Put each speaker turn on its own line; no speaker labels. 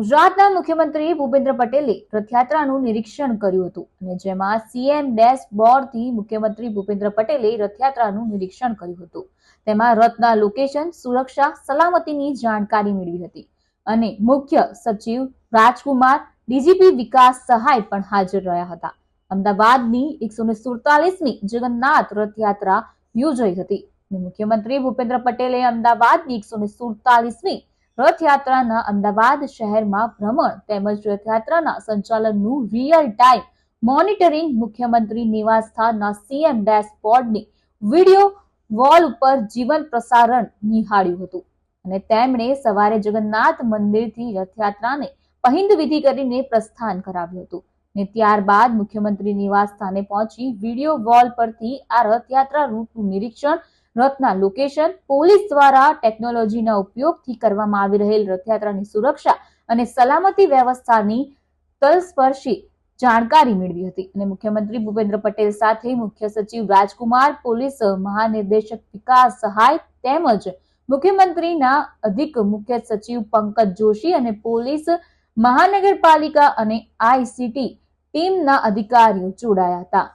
ગુજરાતના મુખ્યમંત્રી ભૂપેન્દ્ર પટેલે રથયાત્રાનું નિરીક્ષણ કર્યું હતું અને જેમાં સીએમ ડેશબોર્ડથી મુખ્યમંત્રી ભૂપેન્દ્ર પટેલે રથયાત્રાનું નિરીક્ષણ કર્યું હતું. તેમાં રથના લોકેશન સુરક્ષા, સલામતીની જાણકારી મેળવી હતી અને મુખ્ય સચિવ રાજકુમાર, ડીજીપી વિકાસ સહાય પણ હાજર રહ્યા હતા. અમદાવાદની એકસો ને સુડતાલીસમી જગન્નાથ રથયાત્રા યોજાઈ હતી મુખ્યમંત્રી ભૂપેન્દ્ર પટેલે અમદાવાદની એકસો ને સુડતાલીસમી રથયાત્રાના અમદાવાદ શહેરમાં ભ્રમણ તેમજ રથયાત્રાના સંચાલનનું રિયલ ટાઈમ મોનિટરિંગ મુખ્યમંત્રી નિવાસ સ્થાનના સીએમ ડેશબોર્ડની વીડિયો વોલ ઉપર જીવન પ્રસારણ નિહાળ્યું હતું. અને તેમણે સવારે જગન્નાથ મંદિરથી રથયાત્રાને પહિંદ વિધિ કરીને પ્રસ્થાન કરાવ્યું હતું. ને ત્યારબાદ મુખ્યમંત્રી નિવાસ સ્થાને પહોંચી વીડિયો વોલ પરથી આ રથયાત્રા રૂટનું નિરીક્ષણ રથના લોકેશન પોલીસ દ્વારા ટેકનોલોજીના ઉપયોગથી કરવામાં આવી રહેલ રથયાત્રાની સુરક્ષા અને સલામતી વ્યવસ્થાની તલસ્પર્શી જાણકારી મેળવી હતી. અને મુખ્યમંત્રી ભૂપેન્દ્ર પટેલ સાથે મુખ્ય સચિવ રાજકુમાર, પોલીસ મહાનિર્દેશક વિકાસ સહાય તેમજ મુખ્યમંત્રીના અધિક મુખ્ય સચિવ પંકજ જોશી અને પોલીસ મહાનગરપાલિકા અને આઈસીટી ટીમના અધિકારીઓ જોડાયા હતા.